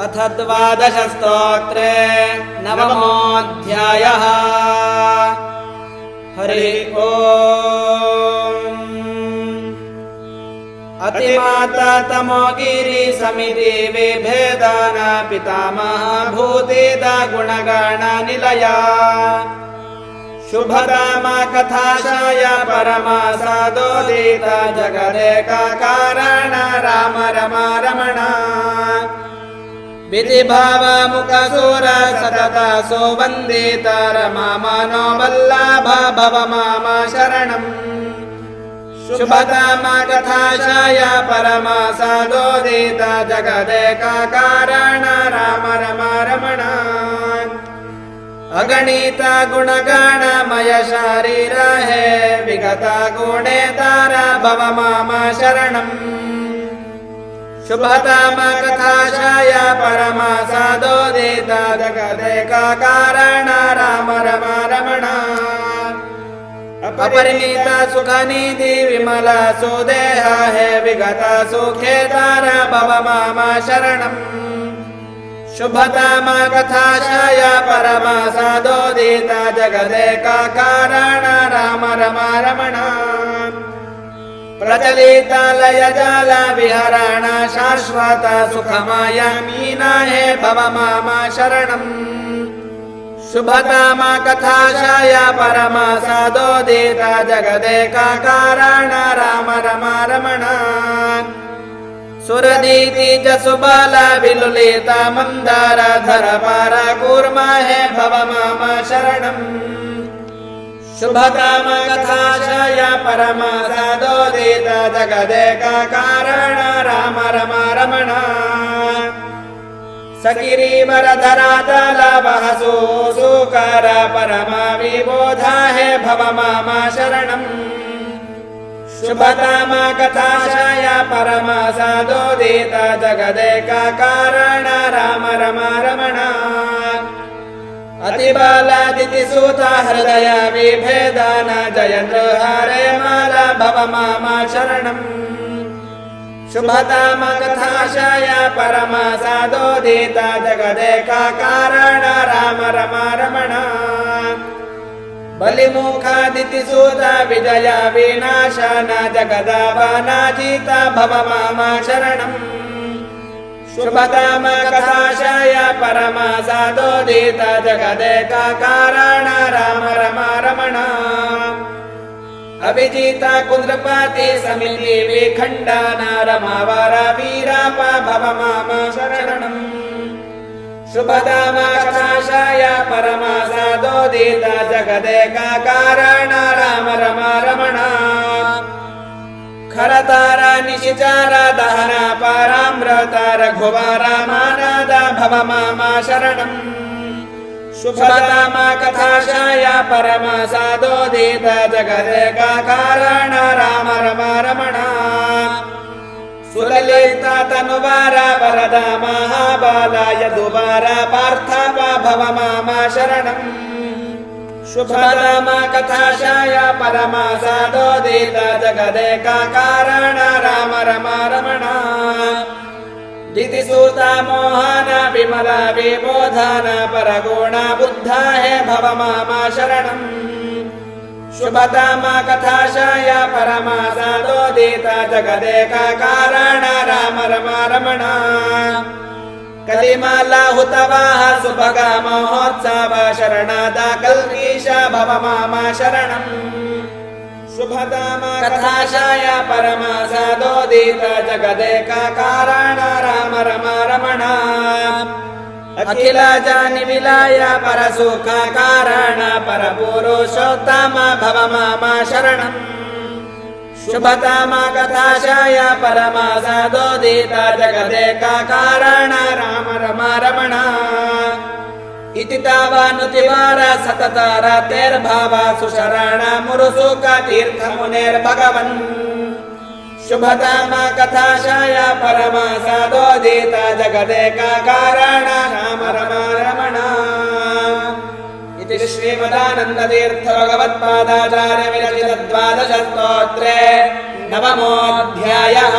अथ द्वादशस्तोत्रे नवमोऽध्यायः। हरिः ओम्। अतिमाता तमोगिरि समिति विभेदान पितामह भूतेदा गुणगणनिलया शुभरामा कथाशाय परमा सादोदिता जगदेका कारण राम रमा रमणा मुखसुर सतता सो वन्दिता रमा मनो वल्लभ भव माम शरणम्। कथाशाय परमा सादोदिता जगदेका कारण राम रमा रमणा अगणित गुणगणमय शरीर हे विगता गुणे तारा भव माम शरणम् शुभताम कथाशाय परमा सादोदिता जगदेका कारण राम रमा रमणा अपरिमित सुखनिधि विमल सुदेह हे विगत सुखे तार भव माम शरणम् शुभताम कथाशाय परमा सादोदिता जगदेका कारण राम रमा रमणा प्रचलित लय जाल विहरण शाश्वत सुखमय मीना हे भव माम शरणम्। शुभताम कथाशाय परमा सादोदिता जगदेका कारण राम रमा रमणा सुरदीति जसुबाल विलुलिता मन्दार धर पार कूर्मा हे भव माम शरणम् शुभकाम कथाशाय परमा सादोदिता जगदेका कारण राम रमा रमणा। सगिरीवरधरातलवः सुकर परमा विबोधा हे भव माम शरणम् शुभताम कथाशाय परमा सादोदिता जगदेका कारण राम रमा रमणा अतिबालादिति सूता हृदय विभेदान जयन्द्र हरे माला भव माम शरणम् शुभताम कथाशाय परमा सादोदिता जगदेका कारण राम रमा रमणा बलिमुखादिति सूता विजय विनाशन जगदावनाजिता भव माम शरणम् कथाशाय परमा सादोदिता जगदेका कारण राम रमा रमणा। अभिजिता कुन्द्रपाति समिति विखण्डन रमावर वीराप भव माम शरणम्। कथाशाय परमा सादोदिता जगदेका कारण राम रमा रमणा खरतार निशिचार दहन परामृत रघुवर मानद भव माम शरणम्। शुभदाम कथाशाय परमा सादोदिता जगदेका कारण राम रमा रमणा सुललिता तनुवार वरदा महाबालाय दुवार पार्थाव भव माम शरणम् शुभनाम कथाशाय परमा सादोदिता जगदेका कारण राम रमा रमणा। दितिसूता मोहन विमल विबोधन परगुण बुद्धा हे भव माम शरणम् शुभताम कथाशाय परमा सादोदिता जगदेका कारण राम रमा रमणा। कलिमाला हुतवाह सुभगा महोत्सव शरणादा कल्कीश भव माम शरणम् शुभताम कथाशाय परमा सादोदिता जगदेका कारण राम रमा रमणा अखिल जानि विलाय परसुख कारण परपुरुषोत्तम भव माम शरणम् शुभताम कथाशाय परमा सादोदिता जगदेका कारण राम रमा रमणा इति तावानुतिवार सततार तेर्भाव सुशरण मुरुसुक तीर्थमुनेर्भगवन्। शुभताम कथाशाय परमा सादोदिता जगदेका कारण राम रमा रमणा इति श्रीमदानन्दतीर्थ भगवत्पादाचार्य नवमोऽध्यायः